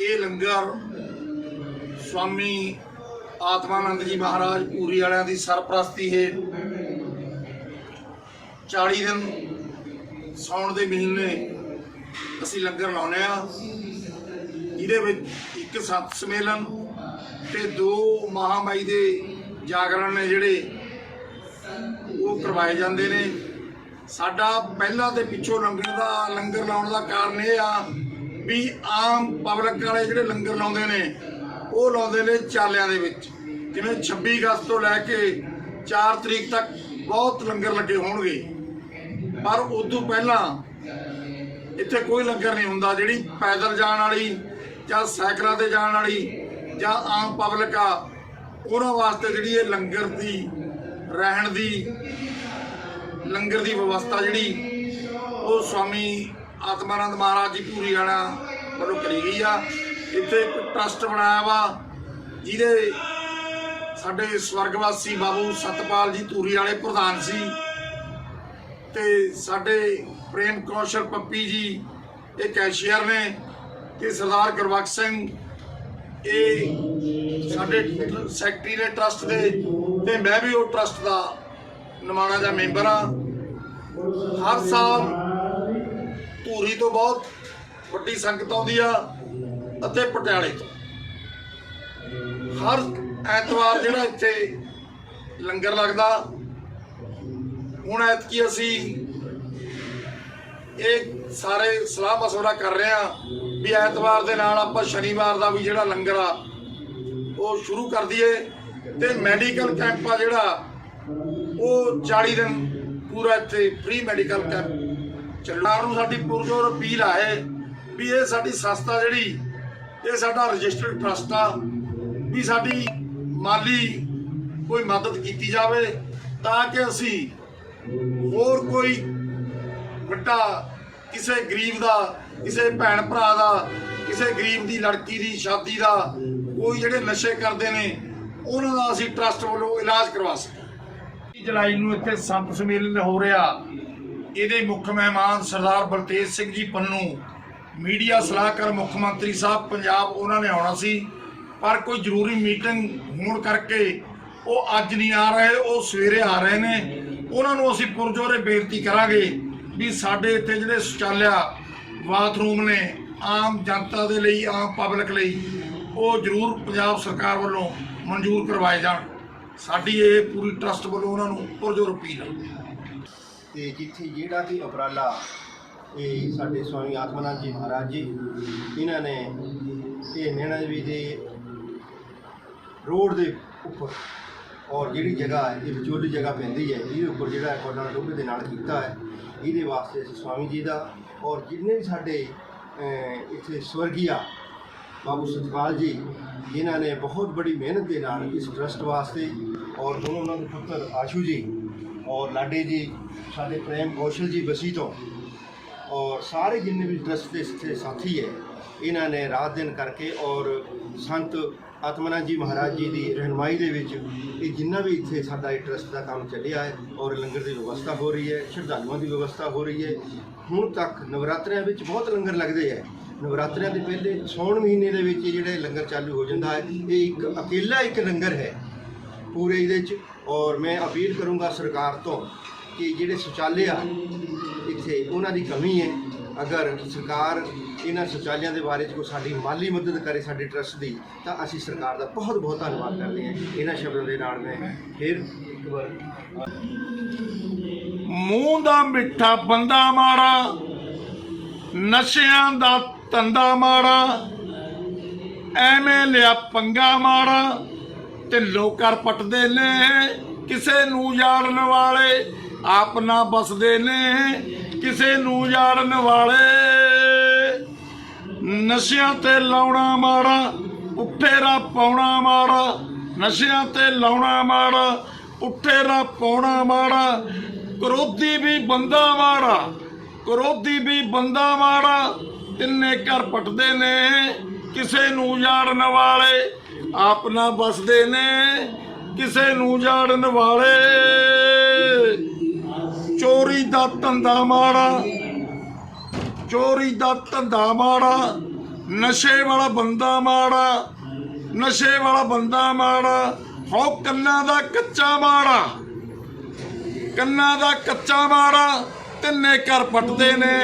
ਇਹ ਲੰਗਰ ਸਵਾਮੀ ਆਤਮਾਨੰਦ ਜੀ ਮਹਾਰਾਜ ਪੂਰੀ ਵਾਲਿਆਂ ਦੀ ਸਰਪ੍ਰਸਤੀ ਹੈ। 40 ਦਿਨ ਸਾਉਣ ਦੇ ਮਹੀਨੇ ਅਸੀਂ ਲੰਗਰ ਲਾਉਨੇ ਆ ਇਹਦੇ ਵਿੱਚ ਇੱਕ ਸਤ ਸਮੇਲਨ ਤੇ ਦੋ ਮਹਾਮਾਈ ਦੇ ਜਾਗਰਣ ਨੇ ਜਿਹੜੇ ਉਹ ਕਰਵਾਏ ਜਾਂਦੇ ਨੇ। ਸਾਡਾ ਪਹਿਲਾਂ ਤੇ ਪਿੱਛੋਂ ਲੰਗਰ ਦਾ ਲੰਗਰ ਲਾਉਣ ਦਾ ਕਾਰਨ ਇਹ ਆ ਵੀ ਆਮ ਪਬਲਿਕ ਵਾਲੇ ਜਿਹੜੇ ਲੰਗਰ ਲਾਉਂਦੇ ਨੇ, ਉਹ ਲਾਉਂਦੇ ਨੇ ਚਾਲਿਆਂ ਦੇ ਵਿੱਚ। ਜਿਵੇਂ 26 ਅਗਸਤ ਤੋਂ ਲੈ ਕੇ 4 ਤਰੀਕ ਤੱਕ ਬਹੁਤ ਲੰਗਰ ਲੱਗੇ ਹੋਣਗੇ। ਪਰ ਉਦੋਂ ਪਹਿਲਾਂ ਇੱਥੇ ਕੋਈ ਲੰਗਰ ਨਹੀਂ ਹੁੰਦਾ, ਜਿਹੜੀ ਪੈਦਲ ਜਾਣ ਵਾਲੀ ਜਾਂ ਸਾਈਕਲਾਂ ਤੇ ਜਾਣ ਵਾਲੀ ਜਾਂ ਆਮ ਪਬਲਿਕ ਆ, ਉਹਨਾਂ ਵਾਸਤੇ ਜਿਹੜੀ ਇਹ ਲੰਗਰ ਦੀ, ਰਹਿਣ ਦੀ, ਲੰਗਰ ਦੀ ਵਿਵਸਥਾ ਜਿਹੜੀ, ਉਹ ਸਵਾਮੀ ਆਤਮਾਨੰਦ ਮਹਾਰਾਜ ਜੀ, ਪੂਰੀ ਵਾਲਾ ਵੱਲੋਂ ਕਰੀ ਗਈ ਆ। ਇੱਥੇ ਇੱਕ ਟਰਸਟ ਬਣਾਇਆ ਵਾ, ਜਿਹਦੇ ਸਾਡੇ ਸਵਰਗਵਾਸੀ ਬਾਬੂ ਸਤਪਾਲ ਜੀ ਧੂਰੀ ਵਾਲੇ ਪ੍ਰਧਾਨ ਸੀ ਤੇ ਸਾਡੇ ਪ੍ਰੇਮ ਕੌਸ਼ਲ ਪੱਪੀ ਜੀ, ਇਹ ਕੈਸ਼ੀਅਰ ਨੇ ਤੇ ਸਰਦਾਰ ਗੁਰਬਖਸ਼ ਸਿੰਘ, ਇਹ ਸਾਡੇ ਸੈਕਟਰੀ ਨੇ ਟਰਸਟ ਦੇ ਤੇ ਮੈਂ ਵੀ ਉਹ ਟਰਸਟ ਦਾ ਨਮਾਣਾ ਦਾ ਮੈਂਬਰ ਆ। ਹਰ ਸਾਲ ਧੂਰੀ ਤੋਂ ਬਹੁਤ ਵੱਡੀ ਸੰਗਤ ਆਉਂਦੀ ਆ ਅਤੇ ਪਟਿਆਲੇ ਤੋਂ। ਹਰ ਐਤਵਾਰ ਜਿਹੜਾ ਇੱਥੇ ਲੰਗਰ ਲੱਗਦਾ, ਹੁਣ ਐਤਕੀ ਅਸੀਂ ਇਹ ਸਾਰੇ ਸਲਾਹ ਮਸ਼ਵਰਾ ਕਰ ਰਹੇ ਆ ਵੀ ਐਤਵਾਰ ਦੇ ਨਾਲ ਆਪਾਂ ਸ਼ਨੀਵਾਰ ਦਾ ਵੀ ਜਿਹੜਾ ਲੰਗਰ ਆ, ਉਹ ਸ਼ੁਰੂ ਕਰ ਦਈਏ ਤੇ ਮੈਡੀਕਲ ਕੈਂਪ ਆ ਜਿਹੜਾ, ਉਹ 40 ਦਿਨ ਪੂਰਾ ਇੱਥੇ ਫ੍ਰੀ ਮੈਡੀਕਲ ਕੈਂਪ ਚੱਲਣਾ ਨੂੰ ਸਾਡੀ ਪੁਰਜੋਰ ਅਪੀਲ ਆਏ ਵੀ ਇਹ ਸਾਡੀ ਸੰਸਥਾ ਜਿਹੜੀ, ਇਹ ਸਾਡਾ ਰਜਿਸਟਰਡ ਟਰਸਟ ਆ, ਵੀ ਸਾਡੀ ਮਾਲੀ ਕੋਈ ਮਦਦ ਕੀਤੀ ਜਾਵੇ ਤਾਂ ਕਿ ਅਸੀਂ ਹੋਰ ਕੋਈ ਵੱਡਾ ਕਿਸੇ ਗਰੀਬ ਦਾ, ਕਿਸੇ ਭੈਣ ਭਰਾ ਦਾ, ਕਿਸੇ ਗਰੀਬ ਦੀ ਲੜਕੀ ਦੀ, ਸ਼ਾਦੀ ਦਾ ਕੋਈ ਜਿਹੜੇ ਨਸ਼ੇ ਕਰਦੇ ਨੇ, ਉਹਨਾਂ ਦਾ ਅਸੀਂ ਟਰਸਟ ਵੱਲੋਂ ਇਲਾਜ ਕਰਵਾ ਸਕੀਏ। ਜੁਲਾਈ ਨੂੰ ਇੱਥੇ ਸੰਤ ਸੰਮੇਲਨ ਹੋ ਰਿਹਾ। ਇਹਦੇ ਮੁੱਖ ਮਹਿਮਾਨ ਸਰਦਾਰ ਬਲਤੇਜ ਸਿੰਘ ਜੀ ਪੰਨੂ, ਮੀਡੀਆ ਸਲਾਹਕਾਰ ਮੁੱਖ ਮੰਤਰੀ ਸਾਹਿਬ ਪੰਜਾਬ, ਉਹਨਾਂ ਨੇ ਆਉਣਾ ਸੀ। ਪਰ ਕੋਈ ਜ਼ਰੂਰੀ ਮੀਟਿੰਗ ਹੋਣ ਕਰਕੇ ਉਹ ਅੱਜ ਨਹੀਂ ਆ ਰਹੇ, ਉਹ ਸਵੇਰੇ ਆ ਰਹੇ ਨੇ। ਉਹਨਾਂ ਨੂੰ ਅਸੀਂ ਪੁਰਜੋਰੇ ਬੇਨਤੀ ਕਰਾਂਗੇ ਵੀ ਸਾਡੇ ਇੱਥੇ ਜਿਹੜੇ ਸ਼ੌਚਾਲਿਆ ਬਾਥਰੂਮ ਨੇ, ਆਮ ਜਨਤਾ ਦੇ ਲਈ, ਆਮ ਪਬਲਿਕ ਲਈ, ਉਹ ਜ਼ਰੂਰ ਪੰਜਾਬ ਸਰਕਾਰ ਵੱਲੋਂ ਮਨਜ਼ੂਰ ਕਰਵਾਏ ਜਾਣ। ਸਾਡੀ ਇਹ ਪੂਰੀ ਟਰਸਟ ਵੱਲੋਂ ਉਹਨਾਂ ਨੂੰ ਪੁਰਜੋਰ ਅਪੀਲ ਹੈ। ਤੇ ਜਿੱਥੇ ਜਿਹੜਾ ਵੀ ਉਪਰਾਲਾ ਇਹ ਸਾਡੇ ਸਵਾਮੀ ਆਤਮਨਾਥ ਜੀ ਮਹਾਰਾਜ ਜੀ ਇਹਨਾਂ ਨੇ ਇਹ ਨੈਣਾ ਦੇਵੀ ਦੇ ਰੋਡ ਦੇ ਉੱਪਰ ਔਰ ਜਿਹੜੀ ਜਗ੍ਹਾ ਹੈ ਇਹ ਵਿਚੋਲੀ ਜਗ੍ਹਾ ਪੈਂਦੀ ਹੈ ਇਹਦੇ ਉੱਪਰ ਜਿਹੜਾ ਹੈ ਕੋਟਾ ਡੋਬੇ ਦੇ ਨਾਲ ਕੀਤਾ ਹੈ। ਇਹਦੇ ਵਾਸਤੇ ਅਸੀਂ ਸਵਾਮੀ ਜੀ ਦਾ ਔਰ ਜਿੰਨੇ ਵੀ ਸਾਡੇ ਅਹ, ਇੱਥੇ ਸਵਰਗੀਆ ਬਾਬੂ ਸਤਪਾਲ ਜੀ ਜਿਨ੍ਹਾਂ ਨੇ ਬਹੁਤ ਬੜੀ ਮਿਹਨਤ ਦੇ ਨਾਲ ਇਸ ਟਰਸਟ ਵਾਸਤੇ ਔਰ ਹੁਣ ਉਹਨਾਂ ਦੇ ਪੁੱਤਰ ਆਸ਼ੂ ਜੀ ਔਰ ਲਾਡੇ ਜੀ, ਸਾਡੇ ਪ੍ਰੇਮ ਕੌਸ਼ਲ ਜੀ ਬਸੀ ਤੋਂ। ਔਰ ਸਾਰੇ ਜਿੰਨੇ ਵੀ ਟਰਸਟ ਦੇ ਇੱਥੇ ਸਾਥੀ ਹੈ, ਇਹਨਾਂ ਨੇ ਰਾਤ ਦਿਨ ਕਰਕੇ ਔਰ ਸੰਤ ਆਤਮਨਾਥ ਜੀ ਮਹਾਰਾਜ ਜੀ ਦੀ ਰਹਿਨਮਾਈ ਦੇ ਵਿੱਚ ਇਹ ਜਿੰਨਾ ਵੀ ਇੱਥੇ ਸਾਡਾ ਇਹ ਟਰਸਟ ਦਾ ਕੰਮ ਚੱਲਿਆ ਹੈ, ਔਰ ਲੰਗਰ ਦੀ ਵਿਵਸਥਾ ਹੋ ਰਹੀ ਹੈ, ਸ਼ਰਧਾਲੂਆਂ ਦੀ ਵਿਵਸਥਾ ਹੋ ਰਹੀ ਹੈ, ਹੁਣ ਤੱਕ ਨਵਰਾਤਰਿਆਂ ਵਿੱਚ ਬਹੁਤ ਲੰਗਰ ਲੱਗਦੇ ਹੈ। ਨਵਰਾਤਰਿਆਂ ਦੇ ਪਹਿਲੇ ਸੌਣ ਮਹੀਨੇ ਦੇ ਵਿੱਚ ਇਹ ਜਿਹੜੇ ਲੰਗਰ ਚਾਲੂ ਹੋ ਜਾਂਦਾ ਹੈ, ਇਹ ਇੱਕ ਅਕੇਲਾ ਇੱਕ ਲੰਗਰ ਹੈ। ਪੂਰੇ ਇਹਦੇ ਚ ਔਰ ਮੈਂ ਅਪੀਲ ਕਰੂੰਗਾ ਸਰਕਾਰ ਤੋਂ ਕਿ ਜਿਹੜੇ ਸ਼ੌਚਾਲਿਆ ਇੱਥੇ, ਉਹਨਾਂ ਦੀ ਕਮੀ ਹੈ। ਅਗਰ ਸਰਕਾਰ ਇਹਨਾਂ ਸ਼ੌਚਾਲਿਆਂ ਦੇ ਬਾਰੇ 'ਚ ਕੋਈ ਸਾਡੀ ਮਾਲੀ ਮਦਦ ਕਰੇ ਸਾਡੇ ਟਰਸਟ ਦੀ, ਤਾਂ ਅਸੀਂ ਸਰਕਾਰ ਦਾ ਬਹੁਤ ਬਹੁਤ ਧੰਨਵਾਦ ਕਰਦੇ ਹਾਂ। ਇਹਨਾਂ ਸ਼ਬਦਾਂ ਦੇ ਨਾਲ ਮੈਂ ਫਿਰ ਇੱਕ ਵਾਰ ਮੂੰਹ ਦਾ ਮਿੱਠਾ ਬੰਦਾ ਮਾੜਾ ਨਸ਼ਿਆਂ ਦਾ ਧੰਦਾ ਮਾੜਾ ਐਵੇਂ ਲਿਆ ਪੰਗਾ ਮਾੜਾ ਤੇ ਲੋਕਰ ਪਟਦੇ ਨੇ। ਕਿਸੇ ਨੂੰ ਜਾੜਨ ਵਾਲੇ ਆਪ ਨਾ ਬਸਦੇ ਨੇ, ਕਿਸੇ ਨੂੰ ਜਾੜਨ ਵਾਲੇ ਨਸ਼ਿਆਂ ਤੇ ਲਾਉਣਾ ਮਾੜਾ, ਉੱਠੇਰਾ ਪਾਉਣਾ ਮਾੜਾ, ਨਸ਼ਿਆਂ ਤੇ ਲਾਉਣਾ ਮਾੜਾ ਉੱਠੇ ਰਾ ਪਾਉਣਾ ਮਾੜਾ, ਕਰੋਧੀ ਵੀ ਬੰਦਾ ਮਾੜਾ, ਕਰੋਧੀ ਵੀ ਬੰਦਾ ਮਾੜਾ, ਤਿੰਨੇ ਘਰ ਪਟਦੇ ਨੇ, ਕਿਸੇ ਨੂੰ ਜਾੜਨ ਵਾਲੇ ਆਪ ਨਾ ਬਸਦੇ ਨੇ। ਕਿਸੇ ਨੂੰ ਜਾੜਨ ਵਾਲੇ। ਚੋਰੀ ਦਾ ਧੰਦਾ ਮਾੜਾ, ਚੋਰੀ ਦਾ ਧੰਦਾ ਮਾੜਾ, ਨਸ਼ੇ ਵਾਲਾ ਬੰਦਾ ਮਾੜਾ, ਨਸ਼ੇ ਵਾਲਾ ਬੰਦਾ ਮਾੜਾ। ਹੋ ਕੰਨਾਂ ਦਾ ਕੱਚਾ ਮਾੜਾ, ਕੰਨਾਂ ਦਾ ਕੱਚਾ ਮਾੜਾ, ਤਿੰਨੇ ਘਰ ਪੱਟਦੇ ਨੇ।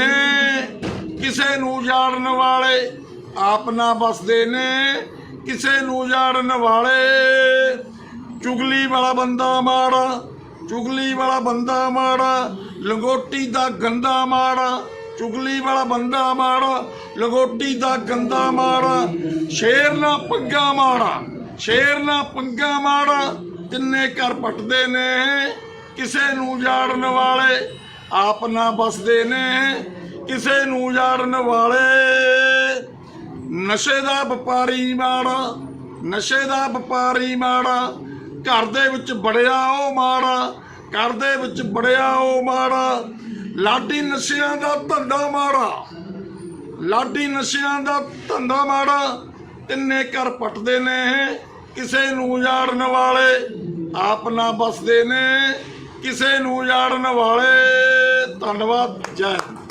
ਕਿਸੇ ਨੂੰ ਜਾਣਨ ਵਾਲੇ ਆਪ ਨਾ ਬਸਦੇ ਨੇ, ਕਿਸੇ ਨੂੰ ਜਾੜਨ ਵਾਲੇ ਚੁਗਲੀ ਵਾਲਾ ਬੰਦਾ ਮਾੜਾ ਚੁਗਲੀ ਵਾਲਾ ਬੰਦਾ ਮਾੜਾ ਲੰਗੋਟੀ ਦਾ ਗੰਦਾ ਮਾੜਾ ਚੁਗਲੀ ਵਾਲਾ ਬੰਦਾ ਮਾੜਾ ਲੰਗੋਟੀ ਦਾ ਗੰਦਾ ਮਾੜਾ ਸ਼ੇਰ ਨਾ ਪੰਗਾ ਮਾੜਾ ਸ਼ੇਰ ਨਾ ਪੰਗਾ ਮਾੜਾ ਤਿੰਨੇ ਘਰ ਪੱਟਦੇ ਨੇ, ਕਿਸੇ ਨੂੰ ਜਾੜਨ ਵਾਲੇ ਆਪ ਨਾ ਬਸਦੇ ਨੇ, ਕਿਸੇ ਨੂੰ ਜਾੜਨ ਵਾਲੇ ਨਸ਼ੇ ਦਾ ਵਪਾਰੀ ਮਾੜਾ ਨਸ਼ੇ ਦਾ ਵਪਾਰੀ ਮਾੜਾ ਘਰ ਦੇ ਵਿੱਚ ਬੜਿਆ ਉਹ ਮਾੜਾ, ਘਰ ਦੇ ਵਿੱਚ ਬੜਿਆ ਉਹ ਮਾੜਾ। ਲਾਡੀ ਨਸ਼ਿਆਂ ਦਾ ਧੰਦਾ ਮਾੜਾ, ਲਾਡੀ ਨਸ਼ਿਆਂ ਦਾ ਧੰਦਾ ਮਾੜਾ। ਤਿੰਨੇ ਘਰ ਪੱਟਦੇ ਨੇ, ਕਿਸੇ ਨੂੰ ਜਾੜਨ ਵਾਲੇ ਆਪ ਨਾ ਬਸਦੇ ਨੇ, ਕਿਸੇ ਨੂੰ ਜਾੜਨ ਵਾਲੇ। ਧੰਨਵਾਦ, ਜੈ ਹਿੰਦ।